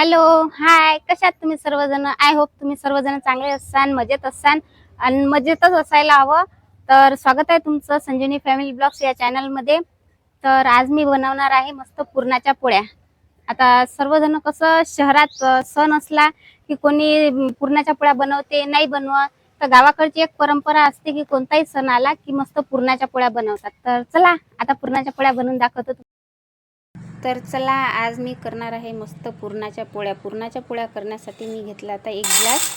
Hello hi कशात तुम्ही सर्वजण? आय होप तुम्ही सर्वजण चांगले असाल मजेत असाल आणि मजेतच असायला हवं. तर स्वागत आहे तुमचं संजीवनी फॅमिली ब्लॉग्स या चॅनलमध्ये. तर आज मी बनवणार आहे मस्त पुरणाच्या पोळ्या. आता सर्वजण कसं शहरात सण असला की कोणी पुरणाच्या पोळ्या बनवते नाही बनवत तर गावाकडची एक परंपरा असते की कोणताही सण आला की मस्त पुरणाच्या पोळ्या बनवतात. तर चला आता पुरणाच्या पोळ्या बनवून दाखवतो तर चला आज मी करणार आहे मस्त पुरणाच्या पोळ्या. पुरणाच्या पोळ्या करण्यासाठी मी घेतला आता एक ग्लास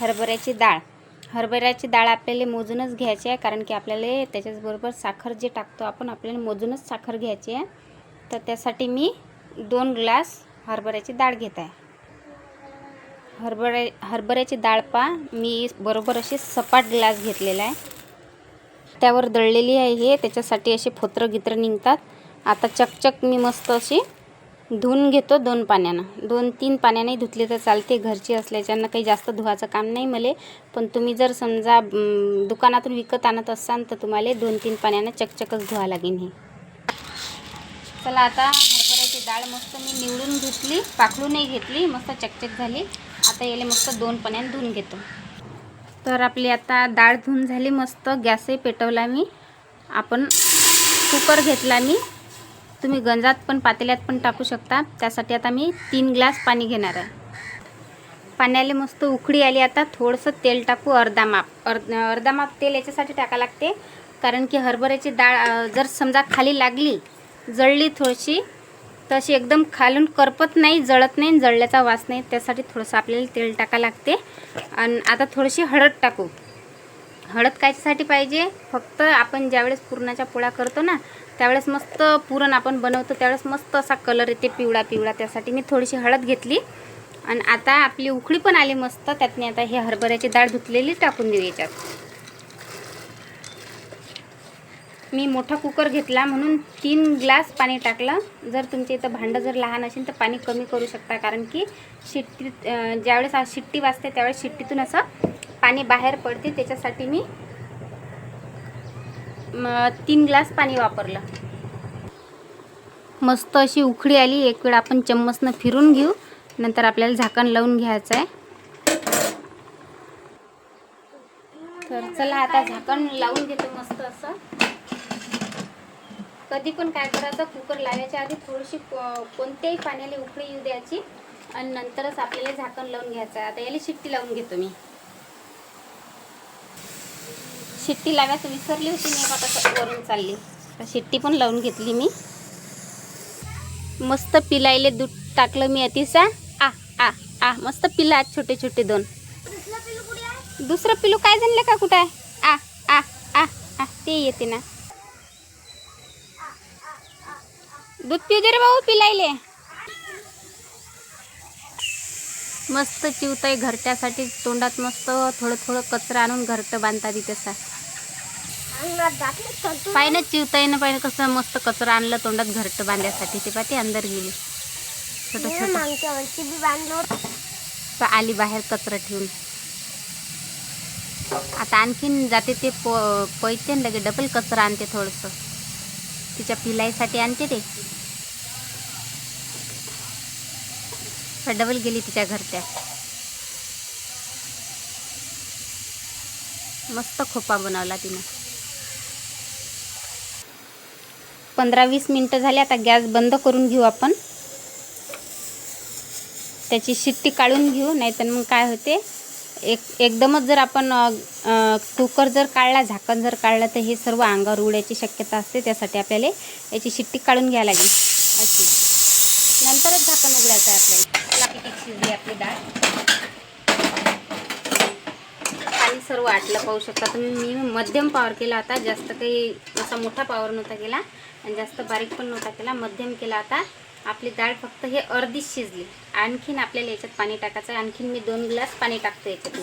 हरभऱ्याची डाळ. हरभऱ्याची डाळ आपल्याला मोजूनच घ्यायची आहे कारण की आपल्याला त्याच्याचबरोबर साखर जे टाकतो आपण आपल्याला मोजूनच साखर घ्यायची आहे. तर त्यासाठी मी दोन ग्लास हरभऱ्याची डाळ घेत आहे. हरभऱ्या हरभऱ्याची डाळ पा मी बरोबर अशी सपाट ग्लास घेतलेला आहे. त्यावर दळलेली आहे हे त्याच्यासाठी असे फोत्र गित्र निघतात. आता चकचक मी मस्त अशी धुवून घेतो दोन पाण्यानं. दोन तीन पाण्याने धुतले तर चालते घरची असल्याच्यानं काही जास्त धुवायचं काम नाही मले. पण तुम्ही जर समजा दुकानातून विकत आणत असाल तर तुम्हाला दोन तीन पाण्यानं चकचकच धुवा लागेल हे. चला आता हरभऱ्याची डाळ मस्त मी निवडून धुतली पाखळूनही घेतली मस्त चकचक झाली. आता याला मस्त दोन पाण्यानं धुवून घेतो. तर आपली आता डाळ धुवून झाली मस्त गॅसही पेटवला मी. आपण कुकर घेतला मी. तुम्ही गंजात पण पातेल्यात पण टाकू शकता. त्यासाठी आता मी तीन ग्लास पाणी घेणार आहे. पाण्याला मस्त उकळी आली आता. थोडंसं तेल टाकू अर्धा माप. अर्ध अर्धा माप तेल याच्यासाठी टाका लागते. कारण की हरभऱ्याची डाळ जर समजा खाली लागली जळली थोडीशी तशी एकदम खालून करपत नाही जळत नाही जळल्याचा वास नाही. त्यासाठी थोडंसं आपल्याला तेल टाका लागते. आणि आता थोडीशी हळद टाकू. हळद कायच्यासाठी पाहिजे? फक्त आपण ज्यावेळेस पुरणाच्या पोळ्या करतो ना त्यावेळेस मस्त पुरण आपण बनवतो त्यावेळेस मस्त असा कलर येते पिवळा पिवळा. त्यासाठी मी थोडीशी हळद घेतली. आणि आता आपली उकळी पण आली मस्त त्यातनी आता हे हरभऱ्याची डाळ धुतलेली टाकून देऊ याच्यात. मी मोठा कुकर घेतला म्हणून तीन ग्लास पाणी टाकलं. जर तुमच्या इथं भांडं जर लहान असेल तर पाणी कमी करू शकता कारण की शिट्टी ज्यावेळेस शिट्टी वाजते त्यावेळेस शिट्टीतून असं पाणी बाहेर पडते. त्याच्यासाठी मी तीन ग्लास पाणी वापरलं. मस्त अशी उखळी आली. एक वेळ आपण चम्मचनं फिरून घेऊ. नंतर आपल्याला झाकण लावून घ्यायचं आहे. तर चला आता झाकण लावून घेतो मस्त असं. कधी पण काय करायचं कुकर लावायच्या आधी थोडीशी कोणत्याही पाण्याला उकळी येऊ द्यायची आणि नंतरच आपल्याला झाकण लावून घ्यायचं आता याला शिट्टी लावून घेतो मी शिट्टी लावायचं विसरली होती मी आता वरून चालली. शिट्टी पण लावून घेतली मी. मस्त पिलायले दूध टाकलं मी अतिसा आ आ आ मस्त पिला छोटे छोटे दोन. दुसरं पिलू काय झालं का कुठं आहे? आ आ आ आ ते येते ना. दूध पिऊ दे रे भाऊ पिलायले. मस्त चिवताय घरट्यासाठी तोंडात मस्त थोडं थोडं कचरा आणून घरटं बांधता ती तसा पाय ना चिवताय ना पाहिजे कसं मस्त कचरा आणलं तोंडात घरटं बांधण्यासाठी. ते पाय ते अंदर गेली. छोटं छोटं. आली बाहेर कचरा ठेवून. आता आणखीन जाते ते प लगे डबल कचरा आणते थोडंसं. तिच्या पिलाईसाठी आणते ते. डबल गेली तिच्या घरच्या. मस्त खोपा बनवला तिनं. पंधरा वीस मिनटं झाली आता गॅस बंद करून घेऊ आपण. त्याची शिट्टी काढून घेऊ नाहीतर मग काय होते? एक एकदमच जर आपण कुकर जर काढला झाकण जर काढलं तर हे सर्व अंगावर उडायची शक्यता असते. त्यासाठी आपल्याला याची शिट्टी काढून घ्यावी लागेल. अशी. नंतरच झाकण उघडायचं आहे आपल्याला. चला शिजली आपली डाळ. खाली सर्व आटलं पाहू शकता तुम्ही. मी मध्यम पावर केला होता. जास्त काही असा मोठा पावर नव्हता केला. आणि जास्त बारीक पण नव्हता केला. मध्यम केला होता. आपली डाळ फक्त हे अर्धीच शिजली. आणखीन आपल्याला याच्यात पाणी टाकायचं आहे. आणखीन मी दोन ग्लास पाणी टाकतो याच्यात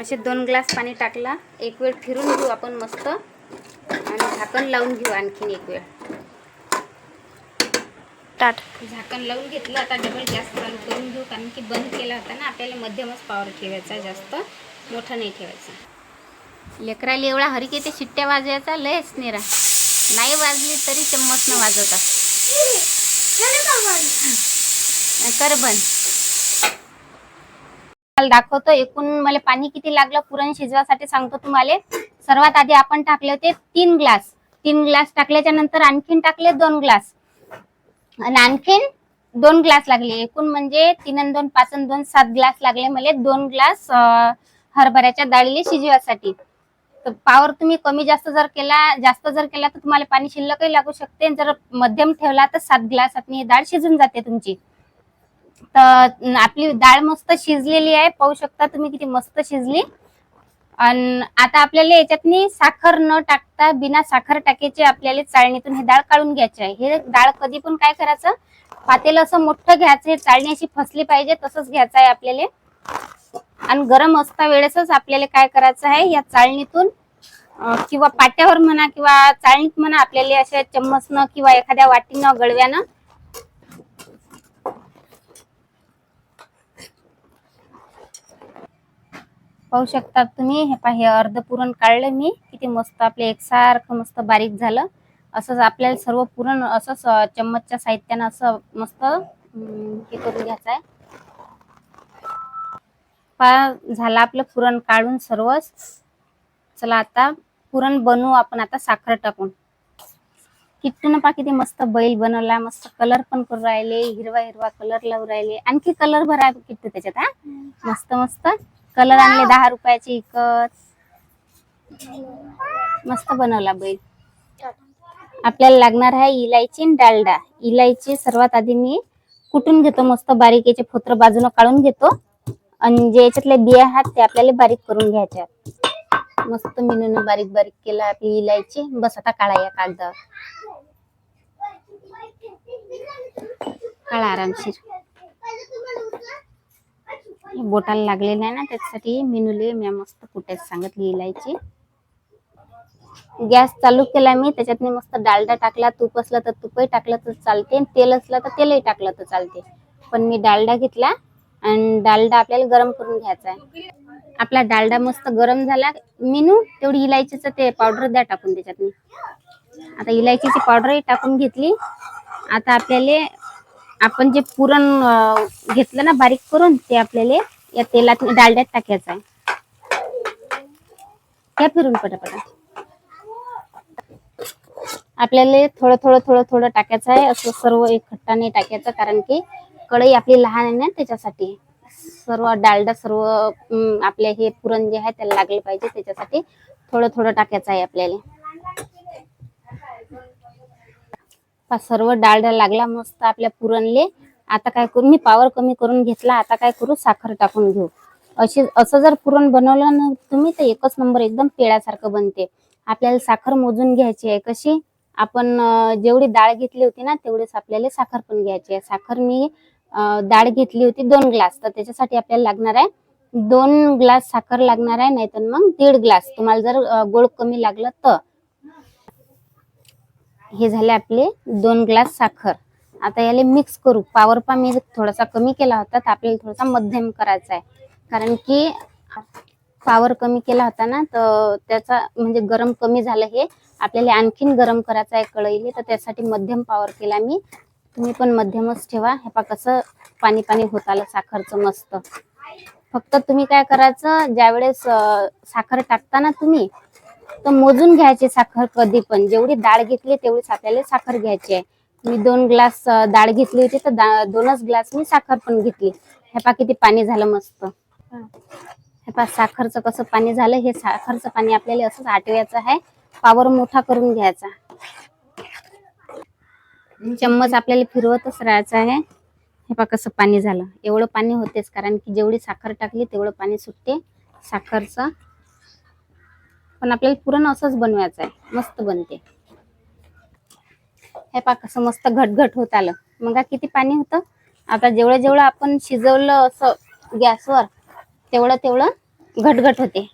असे दोन ग्लास पाणी टाकला. एक वेळ फिरून घेऊ आपण मस्त. आणि झाकण लावून घेऊ आणखीन एक वेळ. टाट. झाकण लावून घेतलं. आता डबल गॅस चालू करून घेऊ. कारण की बंद केला होता ना आपल्याला मध्यमच पावर ठेवायचा जास्त. मोठा नाही ठेवायचा. लेकराला एवढा हरिक येते शिट्ट्या वाजवायचा? लयच निरा. नाही वाजली तरी चम्मचनं वाजवतात. कर बंद. दाखवतो एकूण मला पाणी किती लागलं? पुरण शिजवासाठी सांगतो तुम्हाला. सर्वात आधी आपण टाकले होते तीन ग्लास. तीन ग्लास टाकल्याच्या नंतर आणखीन टाकले दोन ग्लास. आणि आणखीन दोन ग्लास लागले. एकूण म्हणजे तीन आणि दोन पाच आणि दोन सात ग्लास लागले मला. दोन ग्लास हरभऱ्याच्या डाळीला शिजवासाठी तर पावर तुम्ही कमी जास्त जर केला जास्त जर केला तर तुम्हाला पाणी शिल्लकही लागू शकते. जर मध्यम ठेवला तर सात ग्लासात डाळ शिजून जाते तुमची. तर आपली डाळ मस्त शिजलेली आहे. पाहू शकता तुम्ही किती मस्त शिजली. आणि आता आपल्याला याच्यातनी साखर न टाकता बिना साखर टाकायची आपल्याला चाळणीतून हे डाळ काढून घ्यायची आहे. हे डाळ कधी पण काय करायचं? पातेल असं मोठं घ्यायचं हे चाळणी अशी फसली पाहिजे तसंच घ्यायचं आहे आपल्याला. आणि गरम असता वेळेसच आपल्याला काय करायचं आहे? या चाळणीतून किंवा पाट्यावर म्हणा किंवा चाळणीत म्हणा आपल्याला अशा चम्मचनं किंवा एखाद्या वाटीनं गळव्यानं पाहू शकता तुम्ही. हे पहा हे अर्ध पुरण काढलं मी. किती मस्त आपले एकसारखं मस्त बारीक झालं. असंच आपल्याला सर्व पुरण असंच चम्मचच्या साहित्यानं असं मस्त हे करून घ्यायचं आहे. पहा झालं आपलं पुरण काढून सर्वच. चला आता पुरण बनवू आपण आता साखर टाकून. किट्टून पा किती मस्त बैल बनवला. मस्त कलर पण करून राहिले. हिरवा हिरवा कलर लावून राहिले. आणखी कलर भरा किट्टू त्याच्यात हा. मस्त मस्त कलर आणले दहा रुपयाचे इकत मस्त बनवला बैल आपल्याला लागणार आहे इलायची आणि डालडा. इलायची सर्वात आधी मी कुटून घेतो मस्त बारीक याचे फोत्र बाजूने काढून घेतो. आणि जे याच्यातले बिया आहेत ते आपल्याला बारीक करून घ्यायचे. आहेत मस्त मिनून बारीक बारीक केला आपली इलायची. बस आता काढा या कागदावर काढा आरामशीर. बोटाला लागलेलं आहे ना त्याच्यासाठी मेनूले मी मस्त कुटायचं सांगितली इलायची गॅस चालू केला मी त्याच्यात मी मस्त डालडा टाकला तूप असला तर तुपही टाकलं तर चालते आणि तेल असलं तर तेलही टाकलं तर चालते. पण मी डालडा घेतला आणि डालडा आपल्याला गरम करून घ्यायचा आहे. आपला डालडा मस्त गरम झाला. मेनू तेवढी इलायचीचं ते पावडर द्या टाकून त्याच्यातनी. आता इलायचीची पावडरही टाकून घेतली. आता आपल्याला आपण जे पुरण घेतलं ना बारीक करून ते आपल्याला या तेलात डालड्यात टाकायचं आहे. त्या फिरून पटापटा. आपल्याला थोडं थोडं थोडं थोडं टाकायचं आहे. असं सर्व एक नाही टाकायचं कारण की कढई आपली लहान आहे ना त्याच्यासाठी. सर्व डालडा सर्व आपले हे पुरण जे आहे त्याला लागले पाहिजे त्याच्यासाठी थोडं थोडं टाकायचं आहे आपल्याला. पहा, सर्व डालडा लागला मस्त आपल्या पुरणले. आता काय करू? मी पावर कमी करून घेतला. आता काय करू? साखर टाकून घेऊ. अशी असं जर पुरण बनवलं ना तुम्ही तर एकच नंबर एकदम पेड्यासारखं बनते. आपल्याला साखर मोजून घ्यायची आहे. कशी? आपण जेवढी डाळ घेतली होती ना तेवढीच आपल्याला साखर पण घ्यायची आहे. साखर मी डाळ घेतली होती दोन ग्लास. तर त्याच्यासाठी आपल्याला लागणार आहे दोन ग्लास साखर लागणार आहे नाहीतर मग दीड ग्लास. तुम्हाला जर गोड कमी लागलं तर. हे झाले आपले दोन ग्लास साखर. आता याला मिक्स करू. पावरपा मी थोडासा कमी केला होता तर आपल्याला थोडासा मध्यम करायचा आहे. कारण की पावर कमी केला होता ना तर त्याचा म्हणजे गरम कमी झालं हे. आपल्याला आणखीन गरम करायचं आहे कळईले तर त्यासाठी मध्यम पावर केला मी. तुम्ही पण मध्यमच ठेवा. हे पा कसं पाणी पाणी होत आलं साखरचं मस्त. फक्त तुम्ही काय करायचं ज्यावेळेस साखर टाकता ना तुम्ही तर मोजून घ्यायची साखर कधी पण. जेवढी डाळ घेतली तेवढीच आपल्याला साखर घ्यायची आहे. मी दोन ग्लास डाळ घेतली होती तर दा- दोनच ग्लास मी साखर पण घेतली. हे पा किती पाणी झालं मस्त. हे पा साखरचं कसं पाणी झालं हे साखरचं पाणी आपल्याला असंच आटवायचं आहे. पावर मोठा करून घ्यायचा. चम्मच आपल्याला फिरवतच राहायचं आहे. हे पा कसं पाणी झालं. एवढं पाणी होतेच कारण की जेवढी साखर टाकली तेवढं पाणी सुटते साखरचं. पण आपल्याला पुरण असंच बनवायचं आहे मस्त बनते. हे पा कसं मस्त घटघट होत आलं. मग किती पाणी होतं? आता जेवढं जेवढं आपण शिजवलं असं गॅसवर तेवढं तेवढं घटघट होते.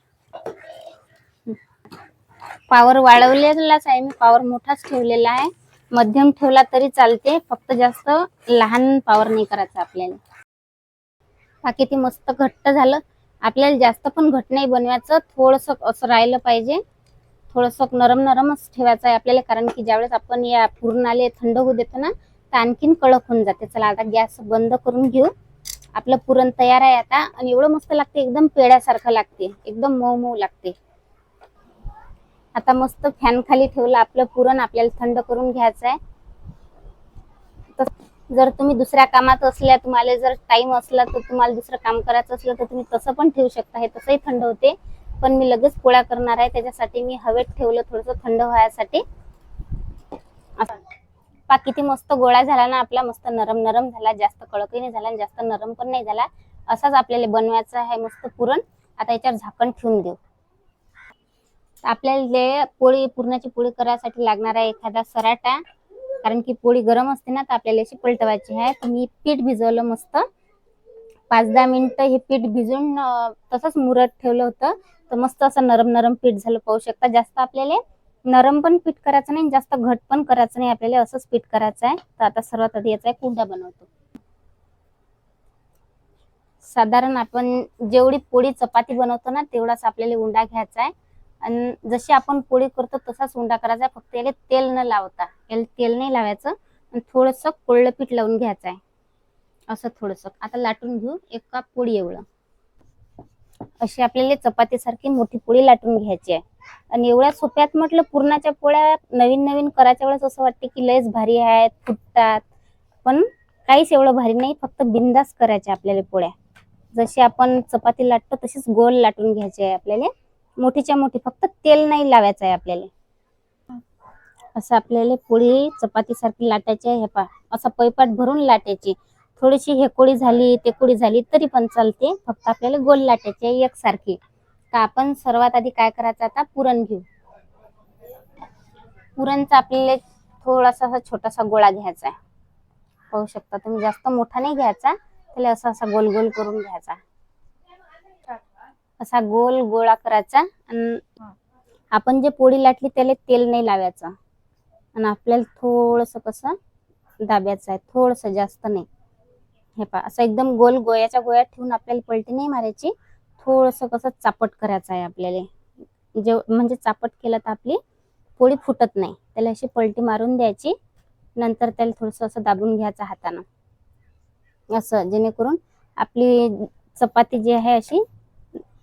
पावर वाढवलेलाच आहे. मी पावर मोठाच ठेवलेला आहे. मध्यम ठेवला तरी चालते. फक्त जास्त लहान पावर नाही करायचं आपल्याला. किती मस्त घट्ट झालं. आपल्याला जास्त पण घट नाही बनवायचं. थोडस असं राहिलं पाहिजे. थोडस नरम नरमच ठेवायचं आहे आपल्याला. कारण की ज्यावेळेस आपण या पुरणाले थंड होऊ देतो ना तर आणखीन कडक होऊन जाते. चला आता गॅस बंद करून घेऊ. आपलं पुरण तयार आहे आता. आणि एवढं मस्त लागते. एकदम पेड्यासारखं लागते. एकदम मऊ मऊ लागते. आता मस्त फॅन खाली ठेवलं. आपलं पुरण आपल्याला थंड करून घ्यायचं आहे. जर तुम्ही दुसऱ्या कामात असल्या तुम्हाला जर टाइम असला तर तुम्हाला दुसरं काम करायचं असलं तर तुम्ही तसं पण ठेवू शकता. हे तसंही थंड होते. पण मी लगेच पोळ्या करणार आहे. त्याच्यासाठी मी हवेत ठेवलं थोडंसं थंड व्हायसाठी. असं. पा किती मस्त गोळा झाला ना आपला. मस्त नरम नरम झाला. जास्त कडकही नाही झाला आणि जास्त नरम पण नाही झाला. असाच आपल्याला बनवायचा आहे मस्त पुरण. आता याच्यावर झाकण ठेवून देऊ. आपल्याला जे पोळी पुरणाची पोळी करायसाठी लागणार आहे एखादा सराटा. कारण की पोळी गरम असते ना तर आपल्याला अशी पलटवायची आहे. तर मी पीठ भिजवलं मस्त. पाच दहा मिनिटं हे पीठ भिजून तसंच मुरत ठेवलं होतं. तर मस्त असं नरम नरम पीठ झालं पाहू शकता. जास्त आपल्याला नरम पण पीठ करायचं नाही जास्त घट पण करायचं नाही. आपल्याला असंच पीठ करायचं आहे. तर आता सर्वात आधी याचा कुंडा बनवतो. साधारण आपण जेवढी पोळी चपाती बनवतो ना तेवढाच आपल्याला उंडा घ्यायचा आहे. आणि जशी आपण पोळी करतो तसाच उंडा करायचा फक्त याला तेल न लावता. याला तेल नाही लावायचं. आणि थोडंसं कोळलं पीठ लावून घ्यायचं आहे. असं थोडंसं. आता लाटून घेऊ एका पोळी एवढं. अशी आपल्याला चपातीसारखी मोठी पोळी लाटून घ्यायची आहे. आणि एवढ्या सोप्यात म्हटलं पुरणाच्या पोळ्या नवीन नवीन करायच्या वेळेस असं वाटते की लयच भारी आहेत फुटतात. पण काहीच एवढं भारी नाही. फक्त बिंदास करायच्या आपल्याला पोळ्या. जशी आपण चपाती लाटतो तशीच गोल लाटून घ्यायची आहे आपल्याला. मोठीच्या मोठी फक्त तेल नाही लावायचं आहे आपल्याला. असं आपल्याला पोळी चपातीसारखी लाटायची आहे हे पा असं पैपाट भरून लाटायची. थोडीशी हेकोळी झाली तेकोळी झाली तरी पण चालते. फक्त आपल्याला गोल लाटायची आहे एकसारखी. तर आपण सर्वात आधी काय करायचं आता? पुरण घेऊ. पुरणचा आपल्याला थोडासा असा छोटासा गोळा घ्यायचा आहे. पाहू शकता तुम्ही जास्त मोठा नाही घ्यायचा. त्याला असा असा गोल गोल करून घ्यायचा. असा गोल गोळा करायचा आणि आपण जे पोळी लाटली त्याला तेल नाही लावायचं. आणि आपल्याला थोडस कसं दाब्याचं आहे थोडस जास्त नाही. हे पहा असं एकदम गोल गोयाच्या गोळ्यात ठेवून आपल्याला पलटी नाही मारायची. थोडस कसं चापट करायचं आहे आपल्याला. जे म्हणजे चापट केलं तर आपली पोळी फुटत नाही. त्याला अशी पलटी मारून द्यायची. नंतर त्याला थोडस असं दाबून घ्यायचं हातानं. असं जेणेकरून आपली चपाती जी आहे अशी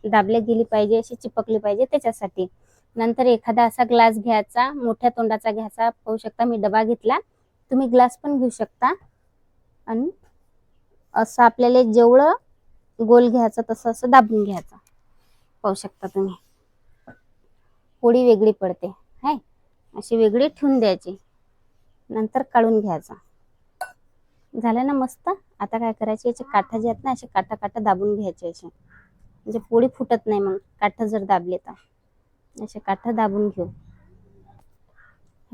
दाबली गेली पाहिजे अशी चिपकली पाहिजे त्याच्यासाठी. नंतर एखादा असा ग्लास घ्यायचा मोठ्या तोंडाचा घ्यायचा पाहू शकता मी डबा घेतला. तुम्ही ग्लास पण घेऊ शकता. आणि असं आपल्याला जेवढं गोल घ्यायचं तसं असं दाबून घ्यायचं. पाहू शकता तुम्ही. पोळी वेगळी पडते हाय? अशी वेगळी ठेवून द्यायची. नंतर काढून घ्यायचा. झालं ना मस्त? आता काय करायचे? याचे काठा जे आहेत ना असे काटा काटा दाबून घ्यायचे असे. म्हणजे पोळी फुटत नाही मग काठं जर दाबले तर. असे काठं दाबून घेऊ.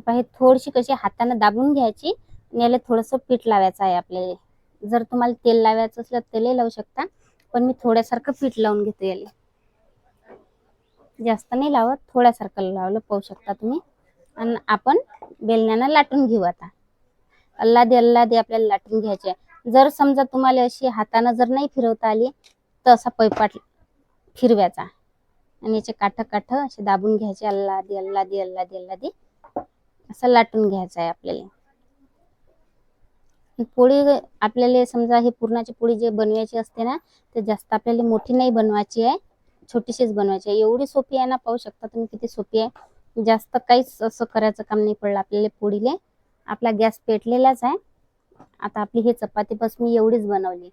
हे थोडीशी कशी हाताने दाबून घ्यायची आणि याला थोडंसं पीठ लावायचं आहे आपल्याला. जर तुम्हाला तेल लावायचं असलं तर तेलही लावू शकता पण मी थोड्यासारखं पीठ लावून घेतो याला. जास्त नाही लावत थोड्यासारखं लावलं पाहू शकता तुम्ही. आणि आपण बेलण्यानं लाटून घेऊ आता. अल्लादी अल्लादी आपल्याला लाटून घ्यायचे. जर समजा तुम्हाला अशी हातानं जर नाही फिरवता आली तर असा पैपाट फिरवायचा. आणि याचे काठ काठ असे दाबून घ्यायचे अल्लादी अल्लादी अल्लादी अल्लादी असं लाटून घ्यायचं आहे आपल्याला पोळी आपल्याला समजा हे पुरणाची पोळी जे बनवायची असते ना ते जास्त आपल्याला मोठी नाही बनवायची आहे छोटीशीच बनवायची आहे. एवढी सोपी आहे ना पाहू शकता तुम्ही किती सोपी आहे. जास्त काहीच असं करायचं काम नाही पडलं आपल्याला पोळीले. आपला गॅस पेटलेलाच आहे. आता आपली हे चपाती बस मी एवढीच बनवली.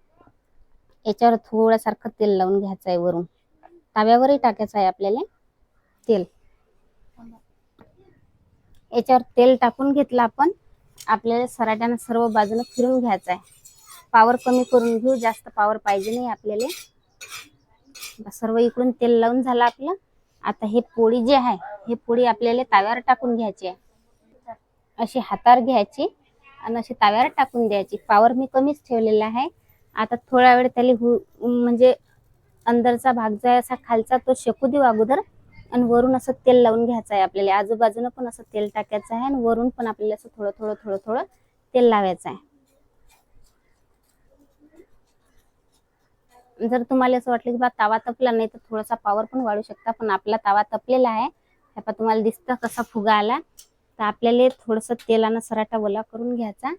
याच्यावर थोड्यासारखं तेल लावून घ्यायचं आहे वरून. तव्यावरही टाकायचं आहे आपल्याला. तेल. याच्यावर तेल टाकून घेतलं आपण. आपल्याला सराट्यानं सर्व बाजूने फिरून घ्यायचं आहे. पावर कमी करून घेऊ. जास्त पावर पाहिजे नाही आपल्याला. सर्व इकडून तेल लावून झालं आपलं. आता हे पोळी जी आहे हे पोळी आपल्याला तव्यावर टाकून घ्यायची आहे. अशी हातावर घ्यायची आणि अशी तव्यावर टाकून द्यायची. पावर मी कमीच ठेवलेला आहे. आता थोडा वेळ त्याला हु म्हणजे अंदरचा भाग जो आहे असा खालचा तो शेकू देऊ अगोदर आणि वरून असं तेल लावून घ्यायचं आहे आपल्याला. आजूबाजूनं पण असं तेल टाकायचं आहे आणि वरून पण आपल्याला असं थोडं थोडं थोडं थोडं तेल लावायचं आहे. जर तुम्हाला असं वाटलं की बा तावा तपला नाही तर थोडासा पावर पण वाढू शकता पण आपला तावा तपलेला आहे. हे तुम्हाला दिसतं कसा फुगा आला. तर आपल्याला थोडंसं तेलानं सराटा ओला करून घ्यायचा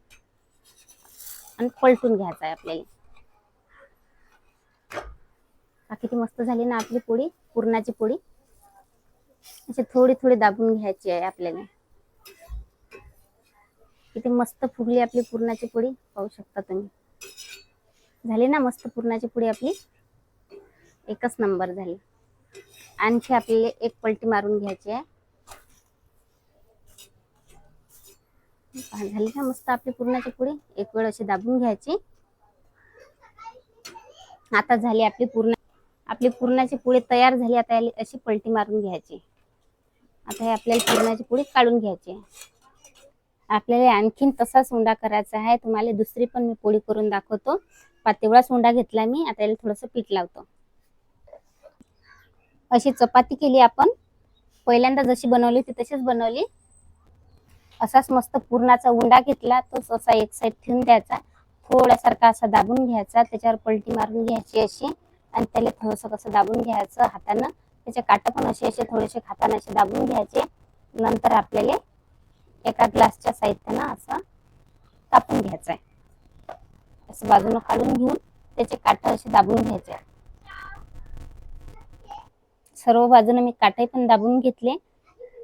आणि पलटून घ्यायचा आहे आपल्याला. किती मस्त झाली ना आपली पोळी पुरणाची पोळी अशी थोडी थोडी दाबून घ्यायची आहे आपल्याला. किती मस्त फुगली आपली पुरणाची पोळी पाहू शकता तुम्ही. झाली ना मस्त पुरणाची पोळी आपली? एकच नंबर झाली. आणखी आपल्याला एक पलटी मारून घ्यायची आहे. झाली ना मस्त आपली पुरणाची पोळी एक वेळ अशी दाबून घ्यायची. आता झाली आपली पूर्ण आपली पुरणाची पोळी तयार झाली आता याला अशी पलटी मारून घ्यायची. आता हे आपल्याला पुरणाची पोळी काढून घ्यायची. आपल्याला आणखीन तसाच उंडा करायचा आहे. तुम्हाला दुसरी पण मी पोळी करून दाखवतो. पातेवळाच उंडा घेतला मी. आता याला थोडंसं पीठ लावतो. अशी चपाती केली आपण. पहिल्यांदा जशी बनवली होती तशीच बनवली. असाच मस्त पुरणाचा उंडा घेतला. तोच असा एक साईड ठेवून द्यायचा. थोड्यासारखा असा दाबून घ्यायचा. त्याच्यावर पलटी मारून घ्यायची अशी. आणि त्याला थोडंसं कसं दाबून घ्यायचं हातानं. त्याचे काटं पण असे असे थोडेसे हाताने असे दाबून घ्यायचे. नंतर आपल्याला एका ग्लासच्या साहित्यानं असं कापून घ्यायचं आहे असं बाजूनं काढून घेऊन त्याचे काट असे दाबून घ्यायचे. सर्व बाजूने मी काटे पण दाबून घेतले.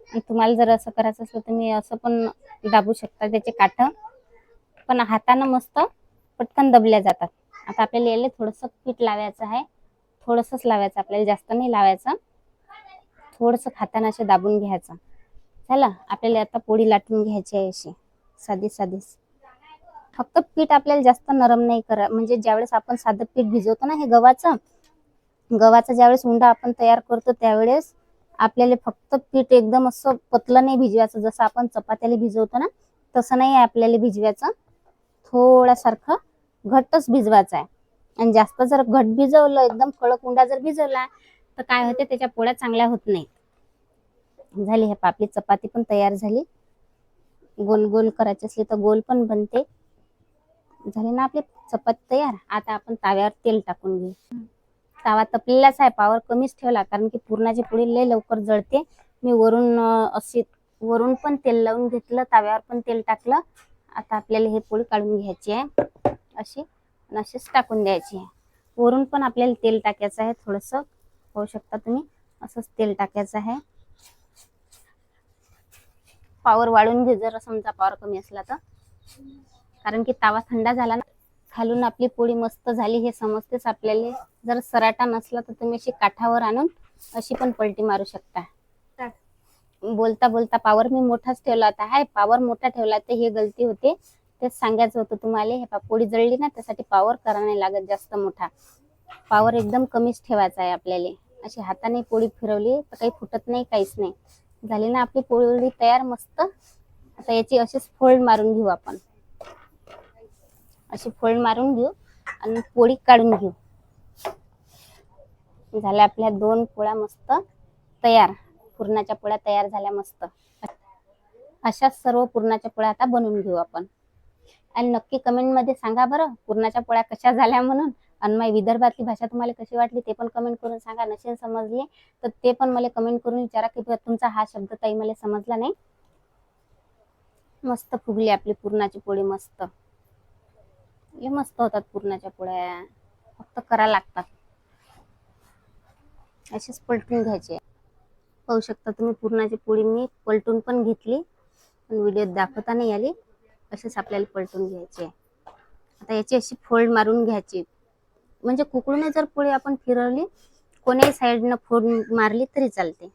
आणि तुम्हाला जर असं करायचं असलं तर मी असं पण दाबू शकता त्याचे काठ पण हातानं मस्त पटकन दबल्या जातात. आता आपल्याला याला थोडंसं पीठ लावायचं आहे. थोडंसंच लावायचं आपल्याला जास्त नाही लावायचं. थोडंसं खाताना असे दाबून घ्यायचं. झालं? आपल्याला आता पोळी लाटून घ्यायची आहे अशी. साधी साधीच. फक्त पीठ आपल्याला जास्त नरम नाही करा म्हणजे ज्यावेळेस आपण साधं पीठ भिजवतो ना हे गव्हाचं गव्हाचा ज्यावेळेस उंडा आपण तयार करतो त्यावेळेस आपल्याला फक्त पीठ एकदम असं पतलं नाही भिजवायचं. जसं आपण चपात्याला भिजवतो ना तसं नाही आहे आपल्याला भिजवायचं. थोड्यासारखं घट्टच भिजवायचं आहे. आणि जास्त जर घट भिजवलं एकदम कडक उंडा जर भिजवला तर काय होते? त्याच्या पोळ्या चांगल्या होत नाहीत. झाली हे पापली चपाती पण तयार झाली. गोल गोल करायची असली तर गोल पण बनते. झाली ना आपली चपाती तयार? आता आपण ताव्यावर तेल टाकून घेऊ. तावा तपलेलाच आहे पावर कमीच ठेवला कारण की पुरणाची पोळी लय लवकर जळते. मी वरून अशी वरून पण तेल लावून घेतलं ताव्यावर पण तेल टाकलं. आता आपल्याला हे पोळी काढून घ्यायची आहे. अशी. आणि अशीच टाकून द्यायची. आहे वरून पण आपल्याला तेल टाकायचं आहे थोडंसं. पाहू शकता तुम्ही. असंच तेल टाकायचं आहे. पावर वाढून घे जर समजा पावर कमी असला तर. कारण की तावा थंड झाला ना खालून आपली पोळी मस्त झाली हे समजतेच आपल्याला. जर सराटा नसला तर तुम्ही अशी काठावर आणून अशी पण पलटी मारू शकता. बोलता बोलता पावर मी मोठाच ठेवला होता. हाय पावर मोठा ठेवला तर हे गलती होते. तेच सांगायचं होतं तुम्हाला हे पोळी जळली ना त्यासाठी पावर करा नाही लागत जास्त मोठा. पावर एकदम कमीच ठेवायचा आहे आपल्याला. अशी हाताने पोळी फिरवली तर काही फुटत नाही काहीच नाही. झाली ना आपली पोळी तयार मस्त. आता याची अशीच फोल्ड मारून घेऊ आपण. अशी फोल्ड मारून घेऊ आणि पोळी काढून घेऊ. झाल्या आपल्या दोन पोळ्या मस्त तयार. पुरणाच्या पोळ्या तयार झाल्या मस्त. अशाच सर्व पुरणाच्या पोळ्या आता बनवून घेऊ आपण. आणि नक्की कमेंटमध्ये सांगा बरं पुरणाच्या पोळ्या कशा झाल्या म्हणून. आणि माझी विदर्भातली भाषा तुम्हाला कशी वाटली ते पण कमेंट करून सांगा. नसेल समजले तर ते पण मला कमेंट करून विचारा की तुमचा हा शब्द ताई मला समजला नाही. मस्त फुगली आपली पुरणाची पोळी मस्त. लय मस्त होतात पुरणाच्या पोळ्या. फक्त करा लागतात. अशीच पलटून घ्यायची पाहू शकता तुम्ही पुरणाची पोळी मी पलटून पण घेतली पण व्हिडिओ दाखवता नाही आली. असेच आपल्याला पलटून घ्यायचे आता याची अशी फोल्ड मारून घ्यायची. म्हणजे कुकडून जर पोळी आपण फिरवली कोण्याही साईडनं फोल्ड मारली तरी चालते.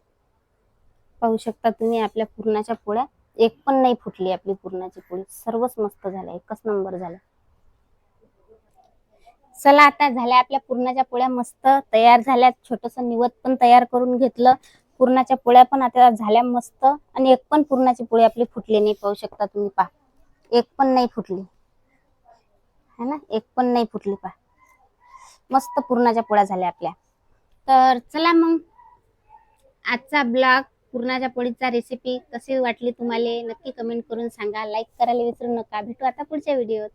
पाहू शकता तुम्ही आपल्या पुरणाच्या पोळ्या. एक पण नाही फुटली आपली पुरणाची पोळी. सर्वच मस्त झाल्या. एकच नंबर झाला. चला आता झाल्या आपल्या पुरणाच्या पोळ्या मस्त तयार झाल्या. छोटस निवत पण तयार करून घेतलं. पुरणाच्या पोळ्या पण आता झाल्या मस्त. आणि एक पण पुरणाची पोळी आपली फुटली नाही. पाहू शकता तुम्ही. पहा. एक पण नाही फुटली. है ना? एक पण नाही फुटली पहा. मस्त पुरणाच्या पोळ्या झाल्या आपल्या. तर चला मग. आजचा ब्लॉग पुरणाच्या पोळीचा रेसिपी कशी वाटली तुम्हाला नक्की कमेंट करून सांगा. लाईक करायला विसरू नका. भेटू आता पुढच्या व्हिडिओत